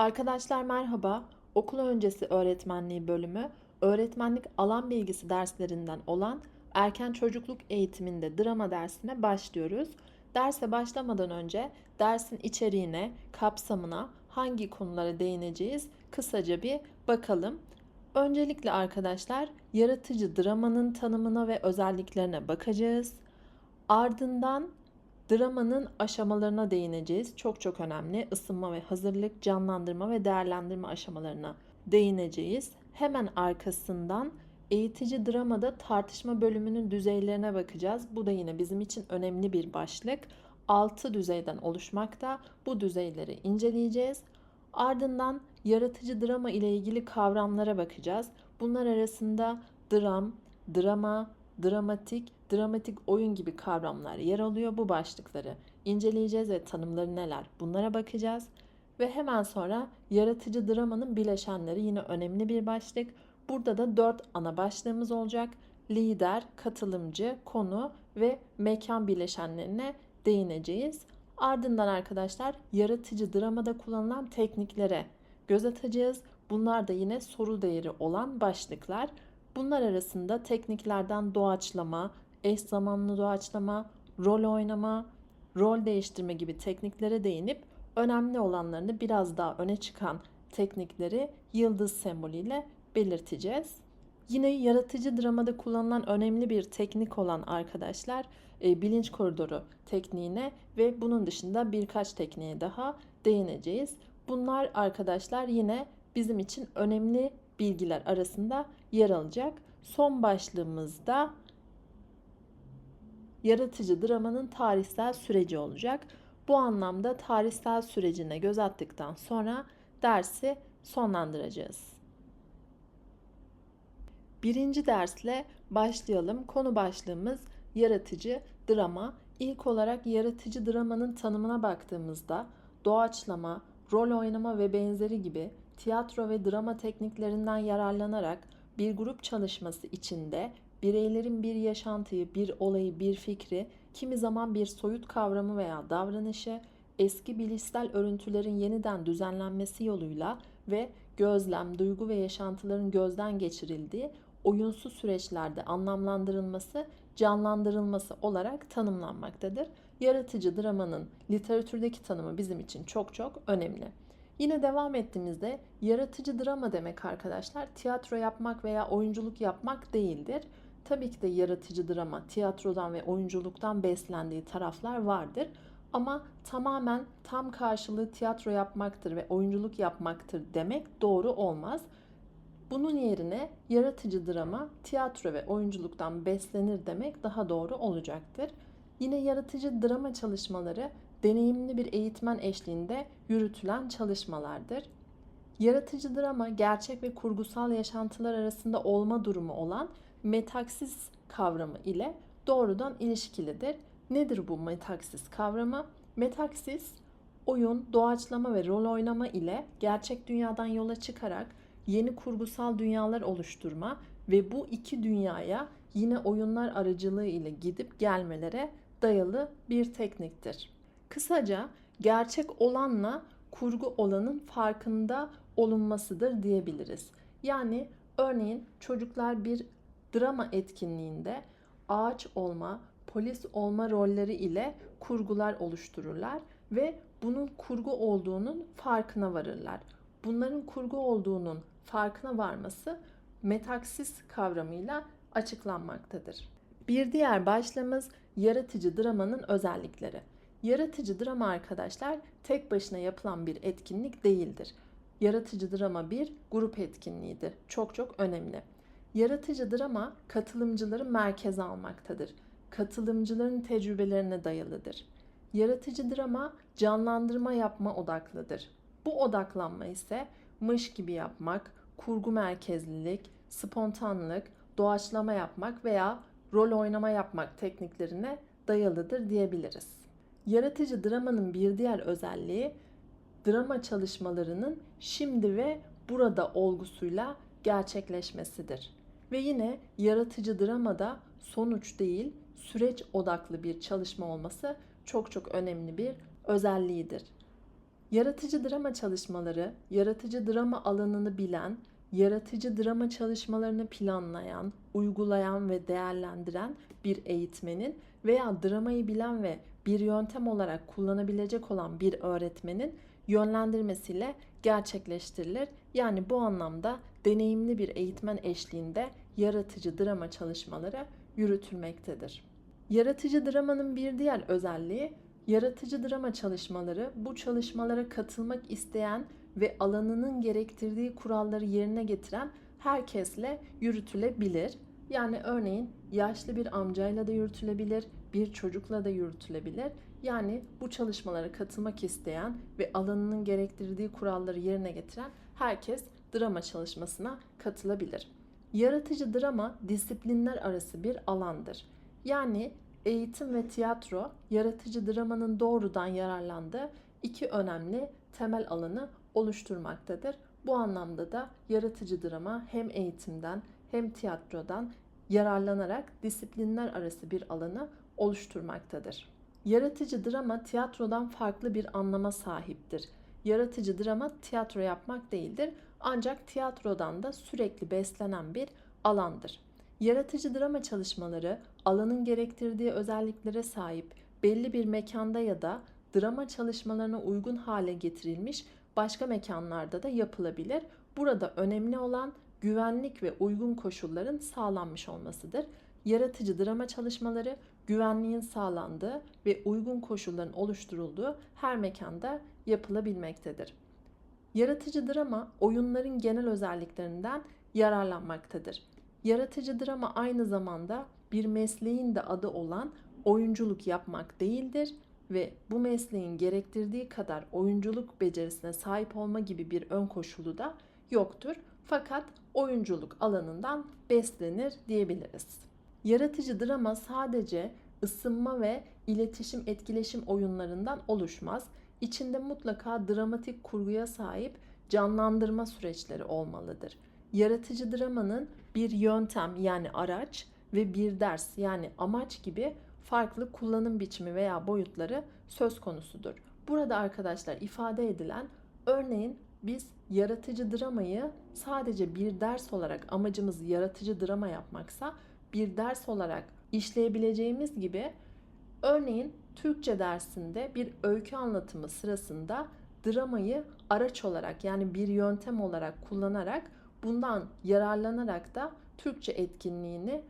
Arkadaşlar merhaba. Okul öncesi öğretmenliği bölümü öğretmenlik alan bilgisi derslerinden olan erken çocukluk eğitiminde drama dersine başlıyoruz. Derse başlamadan önce dersin içeriğine, kapsamına, hangi konulara değineceğiz kısaca bir bakalım. Öncelikle arkadaşlar yaratıcı dramanın tanımına ve özelliklerine bakacağız. Ardından Dramanın aşamalarına değineceğiz. Çok çok önemli. Isınma ve hazırlık, canlandırma ve değerlendirme aşamalarına değineceğiz. Hemen arkasından eğitici dramada tartışma bölümünün düzeylerine bakacağız. Bu da yine bizim için önemli bir başlık. 6 düzeyden oluşmakta. Bu düzeyleri inceleyeceğiz. Ardından yaratıcı drama ile ilgili kavramlara bakacağız. Bunlar arasında dram, drama, dramatik, dramatik oyun gibi kavramlar yer alıyor. Bu başlıkları inceleyeceğiz ve tanımları neler bunlara bakacağız. Ve hemen sonra yaratıcı dramanın bileşenleri yine önemli bir başlık. Burada da dört ana başlığımız olacak. Lider, katılımcı, konu ve mekan bileşenlerine değineceğiz. Ardından arkadaşlar yaratıcı dramada kullanılan tekniklere göz atacağız. Bunlar da yine soru değeri olan başlıklar. Bunlar arasında tekniklerden doğaçlama, eş zamanlı doğaçlama, rol oynama, rol değiştirme gibi tekniklere değinip önemli olanlarını biraz daha öne çıkan teknikleri yıldız sembolüyle belirteceğiz. Yine yaratıcı dramada kullanılan önemli bir teknik olan arkadaşlar e, bilinç koridoru tekniğine ve bunun dışında birkaç tekniğe daha değineceğiz. Bunlar arkadaşlar yine bizim için önemli bilgiler arasında yer alacak. Son başlığımızda yaratıcı dramanın tarihsel süreci olacak. Bu anlamda tarihsel sürecine göz attıktan sonra dersi sonlandıracağız. Birinci dersle başlayalım. Konu başlığımız yaratıcı drama. İlk olarak yaratıcı dramanın tanımına baktığımızda doğaçlama, rol oynama ve benzeri gibi tiyatro ve drama tekniklerinden yararlanarak bir grup çalışması içinde bireylerin bir yaşantıyı, bir olayı, bir fikri, kimi zaman bir soyut kavramı veya davranışı eski bilişsel örüntülerin yeniden düzenlenmesi yoluyla ve gözlem, duygu ve yaşantıların gözden geçirildiği oyunsu süreçlerde anlamlandırılması, canlandırılması olarak tanımlanmaktadır. Yaratıcı dramanın literatürdeki tanımı bizim için çok çok önemli. Yine devam ettiğimizde yaratıcı drama demek arkadaşlar tiyatro yapmak veya oyunculuk yapmak değildir. Tabii ki de yaratıcı drama tiyatrodan ve oyunculuktan beslendiği taraflar vardır. Ama tamamen tam karşılığı tiyatro yapmaktır ve oyunculuk yapmaktır demek doğru olmaz. Bunun yerine yaratıcı drama tiyatro ve oyunculuktan beslenir demek daha doğru olacaktır. Yine yaratıcı drama çalışmaları deneyimli bir eğitmen eşliğinde yürütülen çalışmalardır. Yaratıcı drama gerçek ve kurgusal yaşantılar arasında olma durumu olan metaksis kavramı ile doğrudan ilişkilidir. Nedir bu metaksis kavramı? Metaksis oyun, doğaçlama ve rol oynama ile gerçek dünyadan yola çıkarak yeni kurgusal dünyalar oluşturma ve bu iki dünyaya yine oyunlar aracılığı ile gidip gelmelere dayalı bir tekniktir. Kısaca gerçek olanla kurgu olanın farkında olunmasıdır diyebiliriz. Yani örneğin çocuklar bir drama etkinliğinde ağaç olma, polis olma rolleri ile kurgular oluştururlar ve bunun kurgu olduğunun farkına varırlar. Bunların kurgu olduğunun farkına varması metaksis kavramıyla açıklanmaktadır. Bir diğer başlığımız yaratıcı dramanın özellikleri. Yaratıcı drama arkadaşlar tek başına yapılan bir etkinlik değildir. Yaratıcı drama bir grup etkinliğidir. Çok çok önemli. Yaratıcı drama katılımcıları merkeze almaktadır. Katılımcıların tecrübelerine dayalıdır. Yaratıcı drama canlandırma yapma odaklıdır. Bu odaklanma ise mış gibi yapmak, kurgu merkezlilik, spontanlık, doğaçlama yapmak veya rol oynama yapmak tekniklerine dayalıdır diyebiliriz. Yaratıcı dramanın bir diğer özelliği drama çalışmalarının şimdi ve burada olgusuyla gerçekleşmesidir. Ve yine yaratıcı dramada sonuç değil, süreç odaklı bir çalışma olması çok çok önemli bir özelliğidir. Yaratıcı drama çalışmaları, yaratıcı drama alanını bilen, yaratıcı drama çalışmalarını planlayan, uygulayan ve değerlendiren bir eğitmenin veya dramayı bilen ve bir yöntem olarak kullanabilecek olan bir öğretmenin yönlendirmesiyle gerçekleştirilir. Yani bu anlamda deneyimli bir eğitmen eşliğinde yaratıcı drama çalışmaları yürütülmektedir. Yaratıcı dramanın bir diğer özelliği yaratıcı drama çalışmaları bu çalışmalara katılmak isteyen ve alanının gerektirdiği kuralları yerine getiren herkesle yürütülebilir. Yani örneğin yaşlı bir amcayla da yürütülebilir, bir çocukla da yürütülebilir. Yani bu çalışmalara katılmak isteyen ve alanının gerektirdiği kuralları yerine getiren herkes drama çalışmasına katılabilir. Yaratıcı drama disiplinler arası bir alandır. Yani eğitim ve tiyatro yaratıcı dramanın doğrudan yararlandığı iki önemli temel alanı oluşturmaktadır. Bu anlamda da yaratıcı drama hem eğitimden hem tiyatrodan yararlanarak disiplinler arası bir alanı oluşturmaktadır. Yaratıcı drama tiyatrodan farklı bir anlama sahiptir. Yaratıcı drama tiyatro yapmak değildir ancak tiyatrodan da sürekli beslenen bir alandır. Yaratıcı drama çalışmaları alanın gerektirdiği özelliklere sahip belli bir mekanda ya da drama çalışmalarına uygun hale getirilmiş başka mekanlarda da yapılabilir. Burada önemli olan güvenlik ve uygun koşulların sağlanmış olmasıdır. Yaratıcı drama çalışmaları güvenliğin sağlandığı ve uygun koşulların oluşturulduğu her mekanda yapılabilmektedir. Yaratıcı drama oyunların genel özelliklerinden yararlanmaktadır. Yaratıcı drama aynı zamanda bir mesleğin de adı olan oyunculuk yapmak değildir ve bu mesleğin gerektirdiği kadar oyunculuk becerisine sahip olma gibi bir ön koşulu da yoktur. Fakat oyunculuk alanından beslenir diyebiliriz. Yaratıcı drama sadece ısınma ve iletişim etkileşim oyunlarından oluşmaz. İçinde mutlaka dramatik kurguya sahip canlandırma süreçleri olmalıdır. Yaratıcı dramanın bir yöntem yani araç ve bir ders yani amaç gibi farklı kullanım biçimi veya boyutları söz konusudur. Burada arkadaşlar ifade edilen örneğin biz yaratıcı dramayı sadece bir ders olarak amacımız yaratıcı drama yapmaksa bir ders olarak işleyebileceğimiz gibi örneğin Türkçe dersinde bir öykü anlatımı sırasında dramayı araç olarak yani bir yöntem olarak kullanarak bundan yararlanarak da Türkçe etkinliğini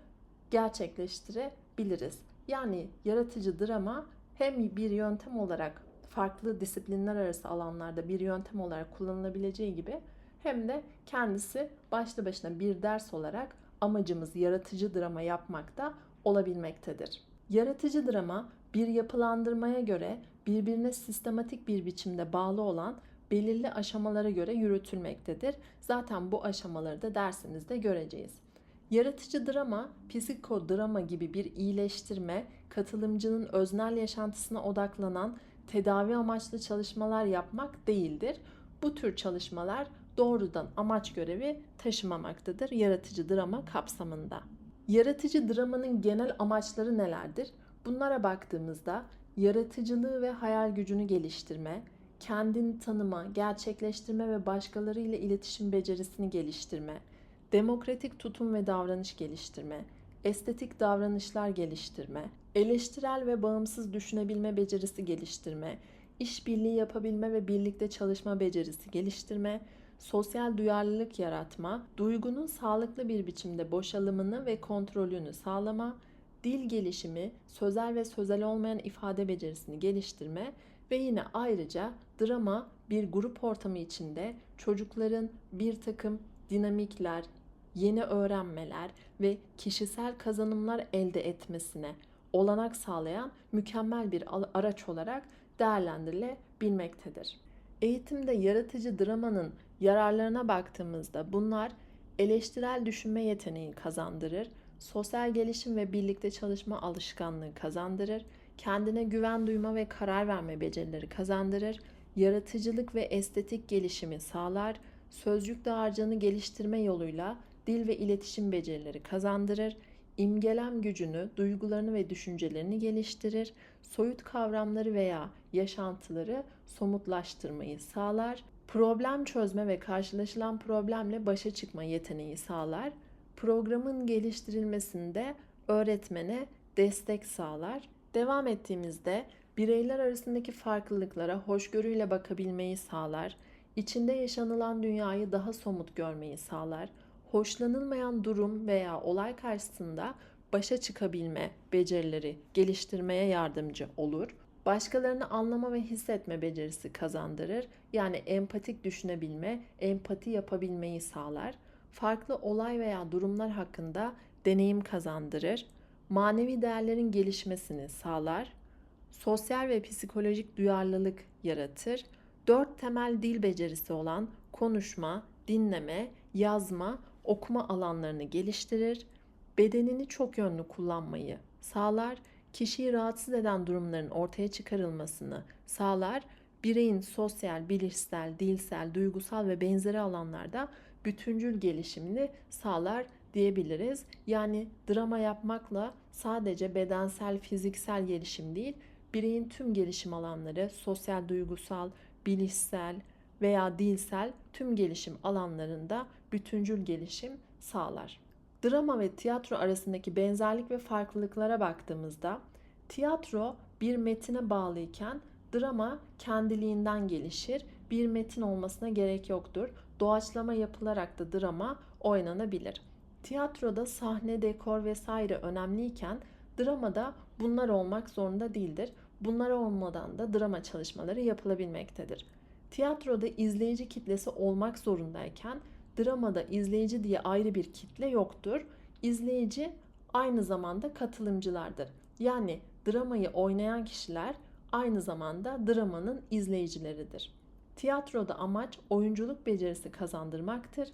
gerçekleştirebiliriz. Yani yaratıcı drama hem bir yöntem olarak farklı disiplinler arası alanlarda bir yöntem olarak kullanılabileceği gibi hem de kendisi başlı başına bir ders olarak amacımız yaratıcı drama yapmakta olabilmektedir. Yaratıcı drama bir yapılandırmaya göre birbirine sistematik bir biçimde bağlı olan belirli aşamalara göre yürütülmektedir. Zaten bu aşamaları da dersimizde göreceğiz. Yaratıcı drama, psikodrama gibi bir iyileştirme, katılımcının öznel yaşantısına odaklanan tedavi amaçlı çalışmalar yapmak değildir. Bu tür çalışmalar doğrudan amaç görevi taşımamaktadır yaratıcı drama kapsamında. Yaratıcı dramanın genel amaçları nelerdir? Bunlara baktığımızda yaratıcılığı ve hayal gücünü geliştirme, kendini tanıma, gerçekleştirme ve başkalarıyla iletişim becerisini geliştirme, demokratik tutum ve davranış geliştirme, estetik davranışlar geliştirme, eleştirel ve bağımsız düşünebilme becerisi geliştirme, işbirliği yapabilme ve birlikte çalışma becerisi geliştirme, sosyal duyarlılık yaratma, duygunun sağlıklı bir biçimde boşalımını ve kontrolünü sağlama, dil gelişimi, sözel ve sözel olmayan ifade becerisini geliştirme ve yine ayrıca drama bir grup ortamı içinde çocukların bir takım dinamikler, yeni öğrenmeler ve kişisel kazanımlar elde etmesine olanak sağlayan mükemmel bir araç olarak değerlendirilebilmektedir. Eğitimde yaratıcı dramanın yararlarına baktığımızda bunlar eleştirel düşünme yeteneği kazandırır, sosyal gelişim ve birlikte çalışma alışkanlığı kazandırır, kendine güven duyma ve karar verme becerileri kazandırır, yaratıcılık ve estetik gelişimi sağlar, sözcük dağarcığını geliştirme yoluyla dil ve iletişim becerileri kazandırır, imgelem gücünü, duygularını ve düşüncelerini geliştirir, soyut kavramları veya yaşantıları somutlaştırmayı sağlar, problem çözme ve karşılaşılan problemle başa çıkma yeteneği sağlar, programın geliştirilmesinde öğretmene destek sağlar. Devam ettiğimizde bireyler arasındaki farklılıklara hoşgörüyle bakabilmeyi sağlar, içinde yaşanılan dünyayı daha somut görmeyi sağlar, hoşlanılmayan durum veya olay karşısında başa çıkabilme becerileri geliştirmeye yardımcı olur. Başkalarını anlama ve hissetme becerisi kazandırır. Yani empatik düşünebilme, empati yapabilmeyi sağlar. Farklı olay veya durumlar hakkında deneyim kazandırır. Manevi değerlerin gelişmesini sağlar. Sosyal ve psikolojik duyarlılık yaratır. Dört temel dil becerisi olan konuşma, dinleme, yazma, okuma alanlarını geliştirir. Bedenini çok yönlü kullanmayı sağlar. Kişiyi rahatsız eden durumların ortaya çıkarılmasını sağlar. Bireyin sosyal, bilişsel, dilsel, duygusal ve benzeri alanlarda bütüncül gelişimini sağlar diyebiliriz. Yani drama yapmakla sadece bedensel, fiziksel gelişim değil, bireyin tüm gelişim alanları, sosyal, duygusal, bilişsel veya dilsel tüm gelişim alanlarında bütüncül gelişim sağlar. Drama ve tiyatro arasındaki benzerlik ve farklılıklara baktığımızda tiyatro bir metine bağlıyken drama kendiliğinden gelişir. Bir metin olmasına gerek yoktur. Doğaçlama yapılarak da drama oynanabilir. Tiyatroda sahne, dekor vesaire önemliyken dramada bunlar olmak zorunda değildir. Bunlar olmadan da drama çalışmaları yapılabilmektedir. Tiyatroda izleyici kitlesi olmak zorundayken dramada izleyici diye ayrı bir kitle yoktur. İzleyici aynı zamanda katılımcılardır. Yani dramayı oynayan kişiler aynı zamanda dramanın izleyicileridir. Tiyatroda amaç oyunculuk becerisi kazandırmaktır.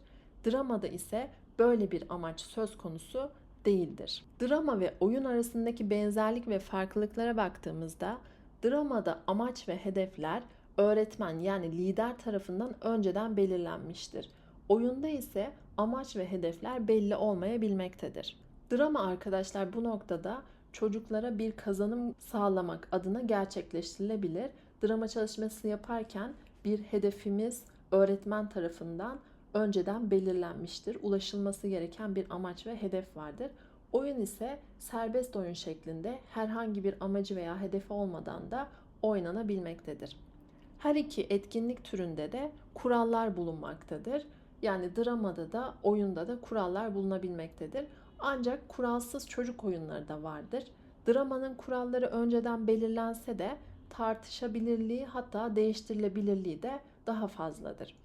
Dramada ise böyle bir amaç söz konusu değildir. Drama ve oyun arasındaki benzerlik ve farklılıklara baktığımızda dramada amaç ve hedefler öğretmen yani lider tarafından önceden belirlenmiştir. Oyunda ise amaç ve hedefler belli olmayabilmektedir. Drama arkadaşlar bu noktada çocuklara bir kazanım sağlamak adına gerçekleştirilebilir. Drama çalışması yaparken bir hedefimiz öğretmen tarafından önceden belirlenmiştir. Ulaşılması gereken bir amaç ve hedef vardır. Oyun ise serbest oyun şeklinde herhangi bir amacı veya hedefi olmadan da oynanabilmektedir. Her iki etkinlik türünde de kurallar bulunmaktadır. Yani dramada da oyunda da kurallar bulunabilmektedir. Ancak kuralsız çocuk oyunları da vardır. Dramanın kuralları önceden belirlense de tartışabilirliği hatta değiştirilebilirliği de daha fazladır.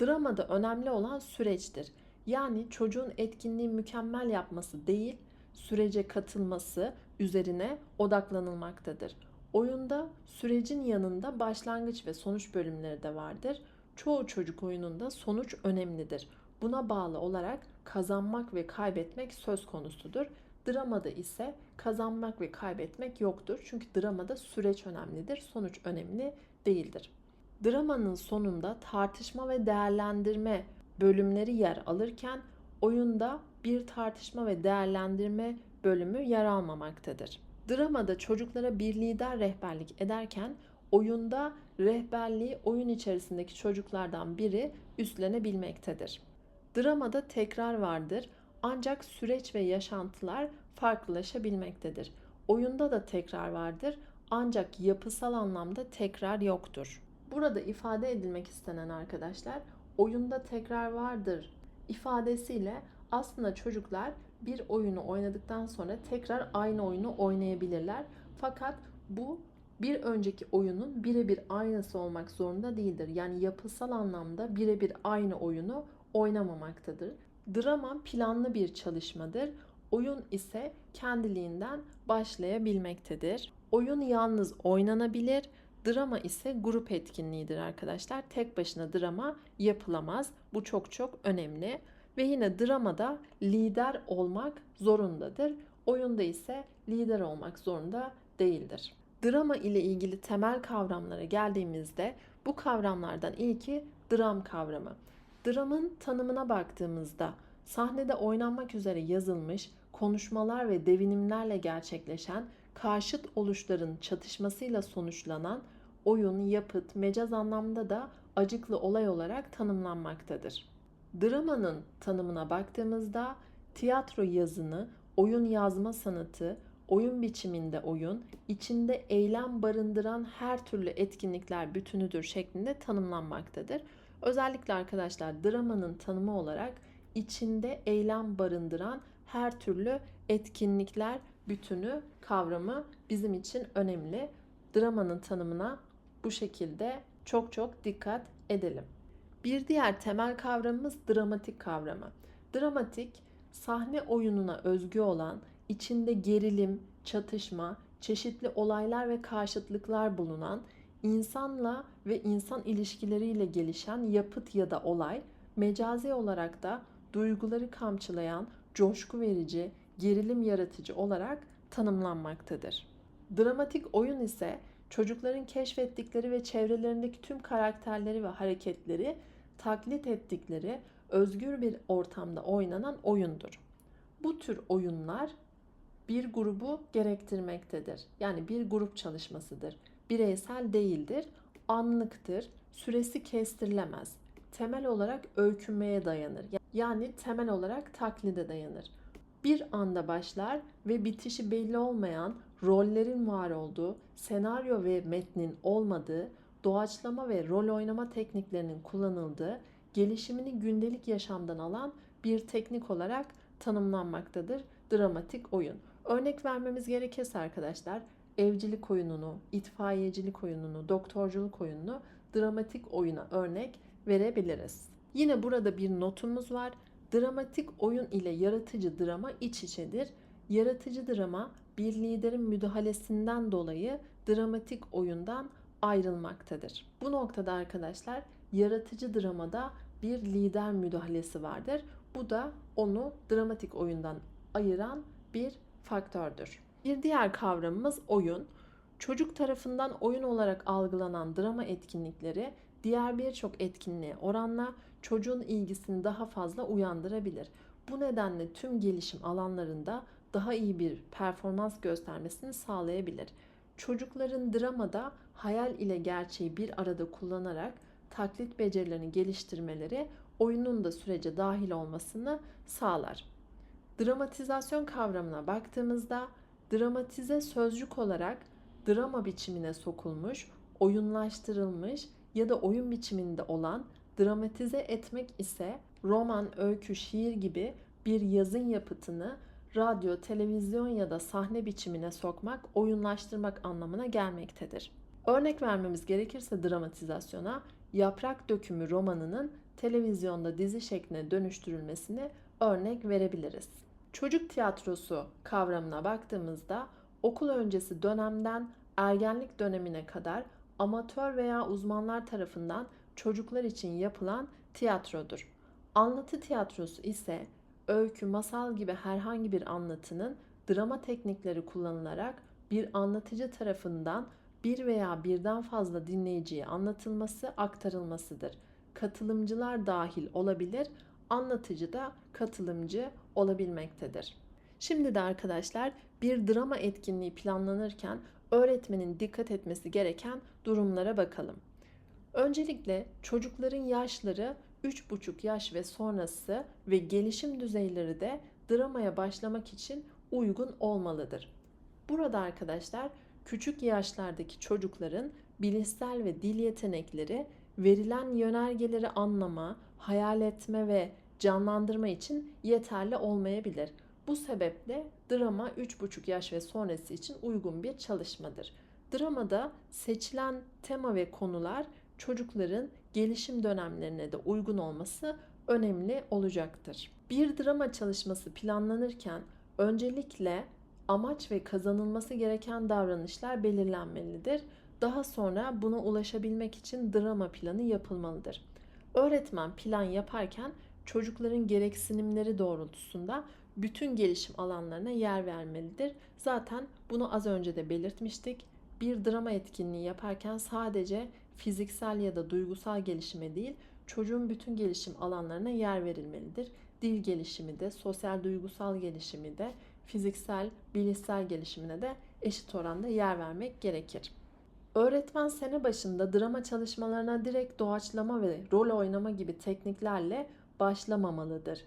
Dramada önemli olan süreçtir. Yani çocuğun etkinliği mükemmel yapması değil, sürece katılması üzerine odaklanılmaktadır. Oyunda sürecin yanında başlangıç ve sonuç bölümleri de vardır. Çoğu çocuk oyununda sonuç önemlidir. Buna bağlı olarak kazanmak ve kaybetmek söz konusudur. Dramada ise kazanmak ve kaybetmek yoktur. Çünkü dramada süreç önemlidir, sonuç önemli değildir. Dramanın sonunda tartışma ve değerlendirme bölümleri yer alırken oyunda bir tartışma ve değerlendirme bölümü yer almamaktadır. Dramada çocuklara bir lider rehberlik ederken oyunda rehberliği oyun içerisindeki çocuklardan biri üstlenebilmektedir. Dramada tekrar vardır ancak süreç ve yaşantılar farklılaşabilmektedir. Oyunda da tekrar vardır ancak yapısal anlamda tekrar yoktur. Burada ifade edilmek istenen arkadaşlar oyunda tekrar vardır ifadesiyle aslında çocuklar bir oyunu oynadıktan sonra tekrar aynı oyunu oynayabilirler. Fakat bu bir önceki oyunun birebir aynısı olmak zorunda değildir. Yani yapısal anlamda birebir aynı oyunu oynamamaktadır. Drama planlı bir çalışmadır. Oyun ise kendiliğinden başlayabilmektedir. Oyun yalnız oynanabilir. Drama ise grup etkinliğidir arkadaşlar. Tek başına drama yapılamaz. Bu çok çok önemli. Ve yine dramada lider olmak zorundadır. Oyunda ise lider olmak zorunda değildir. Drama ile ilgili temel kavramlara geldiğimizde bu kavramlardan ilki dram kavramı. Dramın tanımına baktığımızda sahnede oynanmak üzere yazılmış, konuşmalar ve devinimlerle gerçekleşen karşıt oluşların çatışmasıyla sonuçlanan oyun, yapıt, mecaz anlamda da acıklı olay olarak tanımlanmaktadır. Dramanın tanımına baktığımızda tiyatro yazını, oyun yazma sanatı, oyun biçiminde oyun, içinde eylem barındıran her türlü etkinlikler bütünüdür şeklinde tanımlanmaktadır. Özellikle arkadaşlar dramanın tanımı olarak içinde eylem barındıran her türlü etkinlikler bütünü kavramı bizim için önemli. Dramanın tanımına bu şekilde çok çok dikkat edelim. Bir diğer temel kavramımız dramatik kavramı. Dramatik, sahne oyununa özgü olan, içinde gerilim, çatışma, çeşitli olaylar ve karşıtlıklar bulunan, insanla ve insan ilişkileriyle gelişen yapıt ya da olay, mecazi olarak da duyguları kamçılayan, coşku verici, gerilim yaratıcı olarak tanımlanmaktadır. Dramatik oyun ise çocukların keşfettikleri ve çevrelerindeki tüm karakterleri ve hareketleri taklit ettikleri özgür bir ortamda oynanan oyundur. Bu tür oyunlar bir grubu gerektirmektedir. Yani bir grup çalışmasıdır. Bireysel değildir, anlıktır, süresi kestirilemez. Temel olarak öykünmeye dayanır. Yani temel olarak taklide dayanır. Bir anda başlar ve bitişi belli olmayan rollerin var olduğu, senaryo ve metnin olmadığı, doğaçlama ve rol oynama tekniklerinin kullanıldığı, gelişimini gündelik yaşamdan alan bir teknik olarak tanımlanmaktadır dramatik oyun. Örnek vermemiz gerekirse arkadaşlar evcilik oyununu, itfaiyecilik oyununu, doktorculuk oyununu dramatik oyuna örnek verebiliriz. Yine burada bir notumuz var. Dramatik oyun ile yaratıcı drama iç içedir. Yaratıcı drama bir liderin müdahalesinden dolayı dramatik oyundan ayrılmaktadır. Bu noktada arkadaşlar yaratıcı dramada bir lider müdahalesi vardır. Bu da onu dramatik oyundan ayıran bir faktördür. Bir diğer kavramımız oyun. Çocuk tarafından oyun olarak algılanan drama etkinlikleri diğer birçok etkinliğe oranla çocuğun ilgisini daha fazla uyandırabilir. Bu nedenle tüm gelişim alanlarında daha iyi bir performans göstermesini sağlayabilir. Çocukların dramada hayal ile gerçeği bir arada kullanarak taklit becerilerini geliştirmeleri oyunun da sürece dahil olmasını sağlar. Dramatizasyon kavramına baktığımızda dramatize sözcük olarak drama biçimine sokulmuş, oyunlaştırılmış ya da oyun biçiminde olan dramatize etmek ise roman, öykü, şiir gibi bir yazın yapıtını radyo, televizyon ya da sahne biçimine sokmak, oyunlaştırmak anlamına gelmektedir. Örnek vermemiz gerekirse dramatizasyona Yaprak Dökümü romanının televizyonda dizi şekline dönüştürülmesini örnek verebiliriz. Çocuk tiyatrosu kavramına baktığımızda okul öncesi dönemden ergenlik dönemine kadar amatör veya uzmanlar tarafından çocuklar için yapılan tiyatrodur. Anlatı tiyatrosu ise öykü, masal gibi herhangi bir anlatının drama teknikleri kullanılarak bir anlatıcı tarafından bir veya birden fazla dinleyiciye anlatılması, aktarılmasıdır. Katılımcılar dahil olabilir, anlatıcı da katılımcı olabilmektedir. Şimdi de arkadaşlar bir drama etkinliği planlanırken öğretmenin dikkat etmesi gereken durumlara bakalım. Öncelikle çocukların yaşları 3,5 yaş ve sonrası ve gelişim düzeyleri de dramaya başlamak için uygun olmalıdır. Burada arkadaşlar küçük yaşlardaki çocukların bilişsel ve dil yetenekleri verilen yönergeleri anlama, hayal etme ve canlandırma için yeterli olmayabilir. Bu sebeple drama 3,5 yaş ve sonrası için uygun bir çalışmadır. Dramada seçilen tema ve konular çocukların gelişim dönemlerine de uygun olması önemli olacaktır. Bir drama çalışması planlanırken öncelikle amaç ve kazanılması gereken davranışlar belirlenmelidir. Daha sonra buna ulaşabilmek için drama planı yapılmalıdır. Öğretmen plan yaparken çocukların gereksinimleri doğrultusunda bütün gelişim alanlarına yer vermelidir. Zaten bunu az önce de belirtmiştik. Bir drama etkinliği yaparken sadece fiziksel ya da duygusal gelişime değil, çocuğun bütün gelişim alanlarına yer verilmelidir. Dil gelişimi de, sosyal duygusal gelişimi de, fiziksel, bilişsel gelişimine de eşit oranda yer vermek gerekir. Öğretmen sene başında drama çalışmalarına direkt doğaçlama ve rol oynama gibi tekniklerle başlamamalıdır.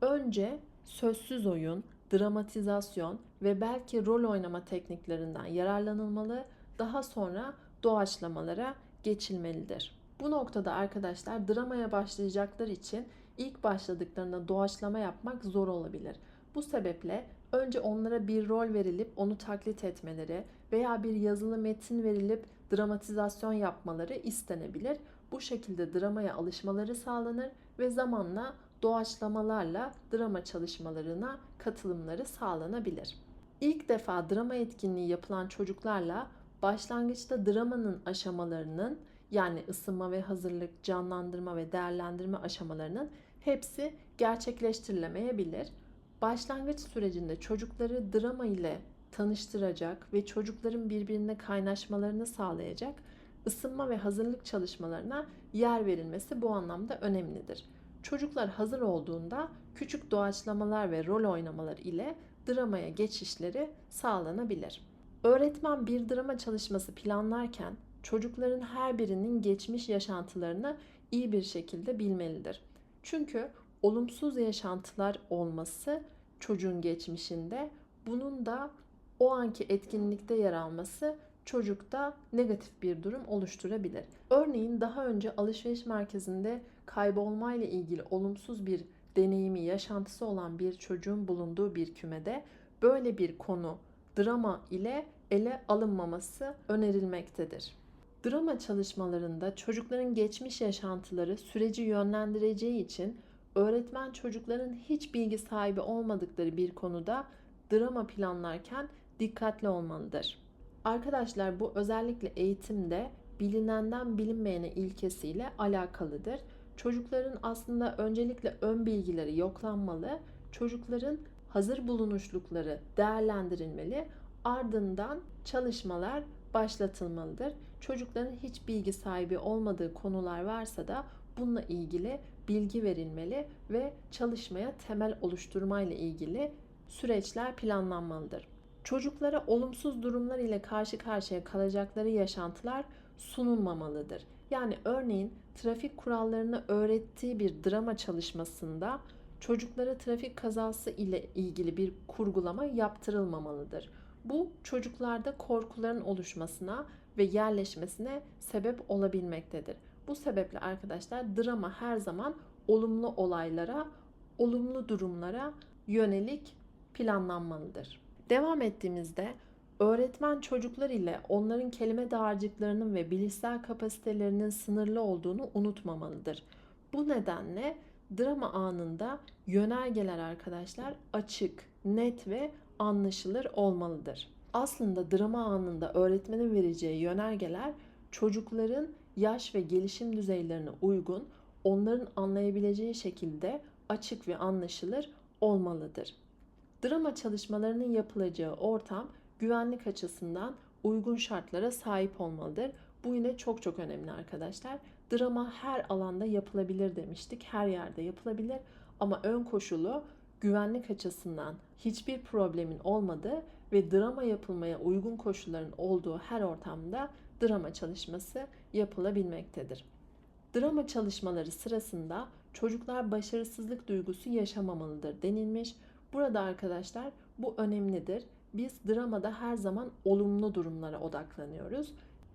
Önce sözsüz oyun, dramatizasyon ve belki rol oynama tekniklerinden yararlanılmalı, daha sonra doğaçlamalara geçilmelidir. Bu noktada arkadaşlar dramaya başlayacaklar için ilk başladıklarında doğaçlama yapmak zor olabilir. Bu sebeple önce onlara bir rol verilip onu taklit etmeleri veya bir yazılı metin verilip dramatizasyon yapmaları istenebilir. Bu şekilde dramaya alışmaları sağlanır ve zamanla doğaçlamalarla drama çalışmalarına katılımları sağlanabilir. İlk defa drama etkinliği yapılan çocuklarla başlangıçta dramanın aşamalarının yani ısınma ve hazırlık, canlandırma ve değerlendirme aşamalarının hepsi gerçekleştirilemeyebilir. Başlangıç sürecinde çocukları drama ile tanıştıracak ve çocukların birbirine kaynaşmalarını sağlayacak ısınma ve hazırlık çalışmalarına yer verilmesi bu anlamda önemlidir. Çocuklar hazır olduğunda küçük doğaçlamalar ve rol oynamalar ile dramaya geçişleri sağlanabilir. Öğretmen bir drama çalışması planlarken çocukların her birinin geçmiş yaşantılarını iyi bir şekilde bilmelidir. Çünkü olumsuz yaşantılar olması çocuğun geçmişinde bunun da o anki etkinlikte yer alması çocukta negatif bir durum oluşturabilir. Örneğin daha önce alışveriş merkezinde kaybolma ile ilgili olumsuz bir deneyimi, yaşantısı olan bir çocuğun bulunduğu bir kümede böyle bir konu drama ile ele alınmaması önerilmektedir. Drama çalışmalarında çocukların geçmiş yaşantıları süreci yönlendireceği için öğretmen çocukların hiç bilgi sahibi olmadıkları bir konuda drama planlarken dikkatli olmalıdır. Arkadaşlar bu özellikle eğitimde bilinenden bilinmeyene ilkesiyle alakalıdır. Çocukların aslında öncelikle ön bilgileri yoklanmalı, çocukların hazır bulunuşlukları değerlendirilmeli, ardından çalışmalar başlatılmalıdır. Çocukların hiç bilgi sahibi olmadığı konular varsa da bununla ilgili bilgi verilmeli ve çalışmaya temel oluşturmayla ilgili süreçler planlanmalıdır. Çocuklara olumsuz durumlar ile karşı karşıya kalacakları yaşantılar sunulmamalıdır. Yani örneğin trafik kurallarını öğrettiği bir drama çalışmasında çocuklara trafik kazası ile ilgili bir kurgulama yaptırılmamalıdır. Bu çocuklarda korkuların oluşmasına ve yerleşmesine sebep olabilmektedir. Bu sebeple arkadaşlar drama her zaman olumlu olaylara, olumlu durumlara yönelik planlanmalıdır. Devam ettiğimizde öğretmen çocuklar ile onların kelime dağarcıklarının ve bilişsel kapasitelerinin sınırlı olduğunu unutmamalıdır. Bu nedenle drama anında yönergeler arkadaşlar açık, net ve anlaşılır olmalıdır. Aslında drama anında öğretmenin vereceği yönergeler çocukların yaş ve gelişim düzeylerine uygun, onların anlayabileceği şekilde açık ve anlaşılır olmalıdır. Drama çalışmalarının yapılacağı ortam güvenlik açısından uygun şartlara sahip olmalıdır. Bu yine çok çok önemli arkadaşlar. Drama her alanda yapılabilir demiştik. Her yerde yapılabilir ama ön koşulu güvenlik açısından hiçbir problemin olmadığı ve drama yapılmaya uygun koşulların olduğu her ortamda drama çalışması yapılabilmektedir. Drama çalışmaları sırasında çocuklar başarısızlık duygusu yaşamamalıdır denilmiş. Burada arkadaşlar bu önemlidir. Biz dramada her zaman olumlu durumlara odaklanıyoruz.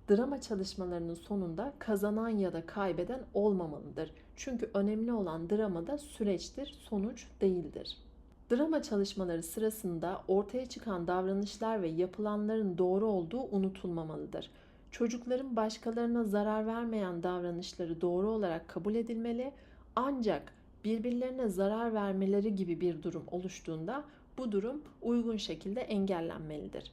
Drama çalışmalarının sonunda kazanan ya da kaybeden olmamalıdır. Çünkü önemli olan dramada süreçtir, sonuç değildir. Drama çalışmaları sırasında ortaya çıkan davranışlar ve yapılanların doğru olduğu unutulmamalıdır. Çocukların başkalarına zarar vermeyen davranışları doğru olarak kabul edilmeli ancak birbirlerine zarar vermeleri gibi bir durum oluştuğunda bu durum uygun şekilde engellenmelidir.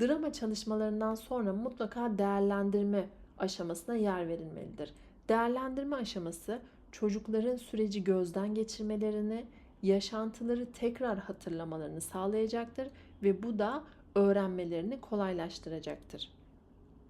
Drama çalışmalarından sonra mutlaka değerlendirme aşamasına yer verilmelidir. Değerlendirme aşaması çocukların süreci gözden geçirmelerini, yaşantıları tekrar hatırlamalarını sağlayacaktır ve bu da öğrenmelerini kolaylaştıracaktır.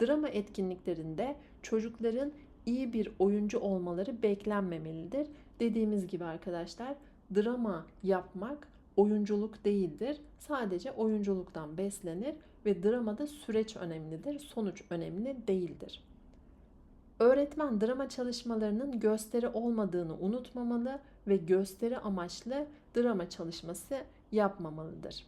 Drama etkinliklerinde çocukların iyi bir oyuncu olmaları beklenmemelidir. Dediğimiz gibi arkadaşlar drama yapmak oyunculuk değildir. Sadece oyunculuktan beslenir ve dramada süreç önemlidir, sonuç önemli değildir. Öğretmen drama çalışmalarının gösteri olmadığını unutmamalı ve gösteri amaçlı drama çalışması yapmamalıdır.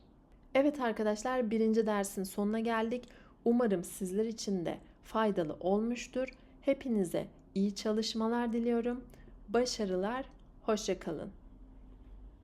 Evet arkadaşlar birinci dersin sonuna geldik. Umarım sizler için de faydalı olmuştur. Hepinize iyi çalışmalar diliyorum. Başarılar, hoşçakalın.